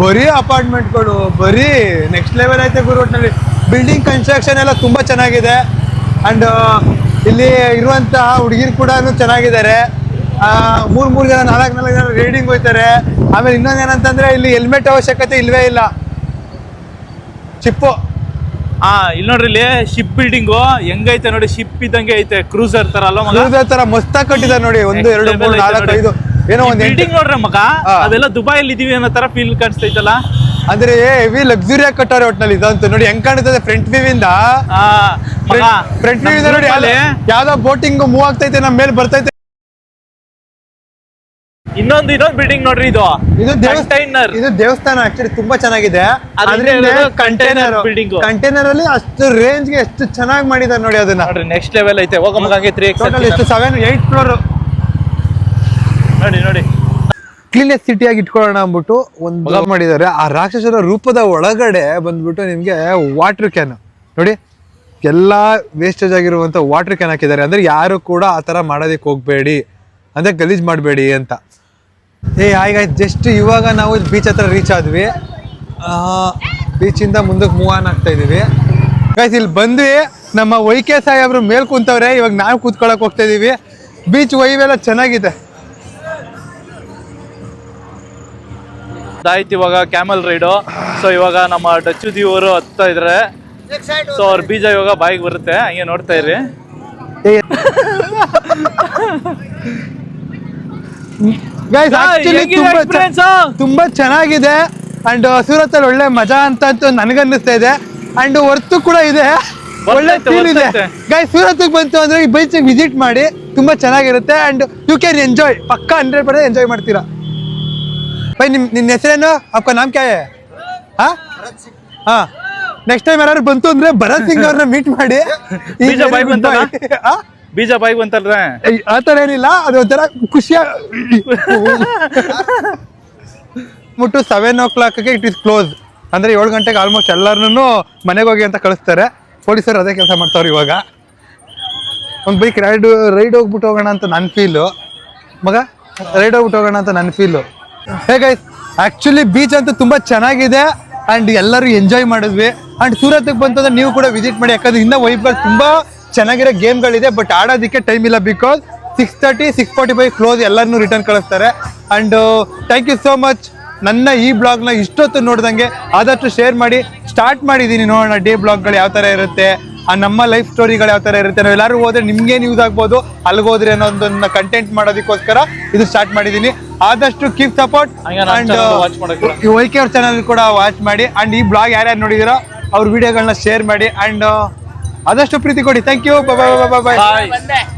ಬರೀ ಅಪಾರ್ಟ್ಮೆಂಟ್ಗಳು ಬರೀ ನೆಕ್ಸ್ಟ್ ಲೆವೆಲ್ ಐತೆ ಗುರು ಒಟ್ಟಿನಲ್ಲಿ ಬಿಲ್ಡಿಂಗ್ ಕನ್ಸ್ಟ್ರಕ್ಷನ್ ಎಲ್ಲ ತುಂಬಾ ಚೆನ್ನಾಗಿದೆ. ಅಂಡ್ ಇಲ್ಲಿ ಇರುವಂತಹ ಹುಡುಗಿರು ಕೂಡ ಚೆನ್ನಾಗಿದ್ದಾರೆ. ಆ, ಮೂರ್ ಮೂರ್ ಜನ ನಾಲ್ಕು ನಾಲ್ಕು ಜನ ರೈಡಿಂಗ್ ಹೋಯ್ತಾರೆ ಆಮೇಲೆ ಇನ್ನೊಂದು ಏನಂತಂದ್ರೆ ಇಲ್ಲಿ ಹೆಲ್ಮೆಟ್ ಅವಶ್ಯಕತೆ ಇಲ್ವೇ ಇಲ್ಲ. ಚಿಪ್ಪು ಹಾ ಇಲ್ಲಿ ನೋಡ್ರಿ ಇಲ್ಲಿ ಶಿಪ್ ಬಿಲ್ಡಿಂಗ್ ಹೆಂಗೈತೆ ನೋಡಿ ಶಿಪ್ ಇದ್ದಂಗೆ ಐತೆ ಕ್ರೂಸರ್ ತರ ಅಲ್ಲ ಕ್ರೂಸರ್ ತರ ಮಸ್ತಾಗಿ ಕಟ್ಟಿದ್ದಾರೆ ನೋಡಿ ಒಂದು ಎರಡು ಮೂರು ನಾಲ್ಕು ಐದು. ಏನೋ ಒಂದು ಬಿಲ್ಡಿಂಗ್ ನೋಡ್ರಿ ಮಗ. ಅದೆಲ್ಲ ದುಬೈಲಿ ಇದೀವಿ ಅನ್ನೋ ತರ ಫೀಲ್ ಕಾಣಿಸ್ತೈತಲ್ಲ ಅಂದ್ರೆ ಹೆವಿ ಲಕ್ಸುರಿ ಆಗಿ ಕಟ್ಟಾರೆ ಒಟ್ನಲ್ಲಿ ಇದಂತೂ. ನೋಡಿ ಹೆಂಗ್ ಕಾಣ್ತದೆ ಫ್ರಂಟ್ ವ್ಯೂ ಇಂದ? ಫ್ರಂಟ್ ವ್ಯೂ ಇಂದ ನೋಡಿ ಅಲ್ಲಿ ಯಾವ್ದೋ- ಬೋಟಿಂಗ್ ಮೂವ್ ಆಗ್ತೈತೆ ನಮ್ಮ ಮೇಲೆ ಬರ್ತೈತೆ. ಇನ್ನೊಂದು ಇನ್ನೊಂದು ಬಿಲ್ಡಿಂಗ್ ನೋಡ್ರಿ ಇದು. ಇದು ದೇವಸ್ಥಾನ ಕಂಟೈನರ್ ಇದು ದೇವಸ್ಥಾನ ಆಕ್ಚುಲಿ ತುಂಬಾ ಚೆನ್ನಾಗಿದೆ. ಅದ್ರಿಂದ ಕಂಟೈನರ್ ಬಿಲ್ಡಿಂಗ್ ಕಂಟೈನರ್ ಅಲ್ಲಿ ಅಷ್ಟು ರೇಂಜ್ಗೆ ಎಷ್ಟು ಚೆನ್ನಾಗಿ ಮಾಡಿದ್ದಾರೆ ನೋಡಿ ಅದನ್ನ. ನೆಕ್ಸ್ಟ್ ಲೆವೆಲ್ ಐತೆ. ಹೋಗೋ ಎಷ್ಟು? ಸೆವೆನ್ ಏಟ್ ಫ್ಲೋರ್ ನೋಡಿ ನೋಡಿ. ಕ್ಲೀನೆಸ್ ಸಿಟಿಯಾಗಿ ಇಟ್ಕೊಳ್ಳೋಣ ಅಂದ್ಬಿಟ್ಟು ಒಂದು ಮಾಡಿದ್ದಾರೆ. ಆ ರಾಕ್ಷಸರ ರೂಪದ ಒಳಗಡೆ ಬಂದ್ಬಿಟ್ಟು ನಿಮಗೆ ವಾಟರ್ ಕ್ಯಾನ್ ನೋಡಿ ಎಲ್ಲ ವೇಸ್ಟೇಜ್ ಆಗಿರುವಂಥ ವಾಟರ್ ಕ್ಯಾನ್ ಹಾಕಿದ್ದಾರೆ. ಅಂದ್ರೆ ಯಾರು ಕೂಡ ಆ ಥರ ಮಾಡೋದಕ್ಕೆ ಹೋಗಬೇಡಿ. ಅಂದ್ರೆ ಗಲೀಜ್ ಮಾಡಬೇಡಿ ಅಂತ. ಏ ಆಯ್ಗ ಜಸ್ಟ್ ಇವಾಗ ನಾವು ಬೀಚ್ ಹತ್ರ ರೀಚ್ ಆದ್ವಿ. ಬೀಚಿಂದ ಮುಂದಕ್ಕೆ ಮೂವ್ ಆನ್ ಆಗ್ತಾ ಇದೀವಿ. ಗೈಸ್ ಇಲ್ಲಿ ಬಂದ್ವಿ. ನಮ್ಮ ವೈಕೆ ಸಾಹೇಬ್ರು ಮೇಲ್ ಕುಂತವ್ರೆ. ಇವಾಗ ನಾವು ಕೂತ್ಕೊಳಕ್ ಹೋಗ್ತಾ ಇದೀವಿ. ಬೀಚ್ ವೈವೆಲ್ಲ ಚೆನ್ನಾಗಿದೆ. ಆಯ್ತು ಇವಾಗ ಕ್ಯಾಮಲ್ ರೈಡು ಸೊ ಇವಾಗ ನಮ್ಮ ಡಚ್ಚು ದಿವರು ಹತ್ತಾ ಇದ್ರೆ. ಸೊ ಅವ್ರ ಬೀಜ ಇವಾಗ ಬಾಯಿಗೆ ಬರುತ್ತೆ. ಹಂಗೆ ನೋಡ್ತಾ ಇರಿ. ತುಂಬಾ ಚೆನ್ನಾಗಿದೆ. ಅಂಡ್ ಸೂರತ್ ಅಲ್ಲಿ ಒಳ್ಳೆ ಮಜಾ ಅಂತ ಅಂತೂ ನನಗನ್ನಿಸ್ತಾ ಇದೆ. ಅಂಡ್ ವರ್ತು ಕೂಡ ಇದೆ. ಒಳ್ಳೆ ಫೀಲ್ ಇದೆ. ಗೈಸ್ ಸೂರತ್ ಬಂತು ಅಂದ್ರೆ ಈ ಬೀಚ್ ವಿಸಿಟ್ ಮಾಡಿ. ತುಂಬಾ ಚೆನ್ನಾಗಿರುತ್ತೆ. ಅಂಡ್ ಯು ಕ್ಯಾನ್ ಎಂಜಾಯ್ ಪಕ್ಕ ಹಂಡ್ರೆಡ್ ಪರ್ಸೆಂಟ್ ಎಂಜಾಯ್ ಮಾಡ್ತೀರಾ. ಬೈ ನಿಮ್ ನಿನ್ನ ಹೆಸರೇನು? ಅಪ್ಪ ನಾಮ್ ಕ್ಯಾ ಹೈ? ಹಾ? ನೆಕ್ಸ್ಟ್ ಟೈಮ್ ಯಾರು ಬಂತು ಅಂದ್ರೆ ಭರತ್ ಸಿಂಗ್ ಅವ್ರನ್ನ ಮೀಟ್ ಮಾಡಿ. ಬೀಜ ಬಾಯ್ ಬಂತಲ್ಲ? ಬೀಜ ಬಾಯಿಗೆ ಬಂತಲ್ರ? ಆ ಥರ ಏನಿಲ್ಲ ಅದು ಒಂಥರ ಖುಷಿಯ ಮುಟ್ಟು ಸೆವೆನ್ ಓ ಕ್ಲಾಕ್ಗೆ ಇಟ್ ಇಸ್ ಕ್ಲೋಸ್ ಅಂದ್ರೆ ಏಳು ಗಂಟೆಗೆ ಆಲ್ಮೋಸ್ಟ್ ಎಲ್ಲರನ್ನೂ ಮನೆಗೆ ಹೋಗಿ ಅಂತ ಕಳಿಸ್ತಾರೆ. ಪೊಲೀಸರು ಅದೇ ಕೆಲಸ ಮಾಡ್ತಾವ್ರೆ ಇವಾಗ. ಒಂದು ಬೈಕ್ ರೈಡ್ ರೈಡ್ ಹೋಗ್ಬಿಟ್ಟು ಹೋಗೋಣ ಅಂತ ನನ್ನ ಫೀಲು ಮಗ ರೈಡ್ ಹೋಗ್ಬಿಟ್ಟು ಹೋಗೋಣ ಅಂತ ನನ್ನ ಫೀಲು ಹೇಗೆ ಆ್ಯಕ್ಚುಲಿ ಬೀಚ್ ಅಂತೂ ತುಂಬ ಚೆನ್ನಾಗಿದೆ ಅಂಡ್ ಎಲ್ಲರೂ ಎಂಜಾಯ್ ಮಾಡಿದ್ವಿ. ಆ್ಯಂಡ್ ಸೂರತ್ಗೆ ಬಂತಂದ್ರೆ ನೀವು ಕೂಡ ವಿಸಿಟ್ ಮಾಡಿ, ಯಾಕಂದ್ರೆ ಇನ್ನೂ ವೈಬ್ಗಳು ತುಂಬ ಚೆನ್ನಾಗಿರೋ ಗೇಮ್ಗಳಿದೆ ಬಟ್ ಆಡೋದಕ್ಕೆ ಟೈಮ್ ಇಲ್ಲ because six thirty six forty five close ಎಲ್ಲರನ್ನೂ ರಿಟರ್ನ್ ಕಳಿಸ್ತಾರೆ and thank you so much ನನ್ನ ಈ ಬ್ಲಾಗ್ನ ಇಷ್ಟೊತ್ತು ನೋಡ್ದಂಗೆ ಆದಷ್ಟು ಶೇರ್ ಮಾಡಿ ಸ್ಟಾರ್ಟ್ ಮಾಡಿದ್ದೀನಿ ನೋಡೋಣ ಡೇ ಬ್ಲಾಗ್ಗಳು ಯಾವ ಥರ ಇರುತ್ತೆ. ಆ ನಮ್ಮ ಲೈಫ್ ಸ್ಟೋರಿಗಳು ಯಾವ ಥರ ಇರುತ್ತೆ ನಾವು ಎಲ್ಲರೂ ಹೋದ್ರೆ ನಿಮ್ಗೇನು ಯೂಸ್ ಆಗ್ಬೋದು ಅಲ್ಲಿಗೆ ಹೋದ್ರೆ ಅನ್ನೋದನ್ನ ಕಂಟೆಂಟ್ ಮಾಡೋದಕ್ಕೋಸ್ಕರ ಇದು ಸ್ಟಾರ್ಟ್ ಮಾಡಿದ್ದೀನಿ. ಆದಷ್ಟು ಕೀಪ್ ಸಪೋರ್ಟ್ ಅಂಡ್ ವೈಕೆ ಅವ್ರ ಚಾನಲ್ ಕೂಡ ವಾಚ್ ಮಾಡಿ ಅಂಡ್ ಈ ಬ್ಲಾಗ್ ಯಾರ್ಯಾರು ನೋಡಿದಿರೋ ಅವ್ರ ವಿಡಿಯೋಗಳನ್ನ ಶೇರ್ ಮಾಡಿ ಅಂಡ್ ಆದಷ್ಟು ಪ್ರೀತಿ ಕೊಡಿ. Thank you bye bye bye bye bye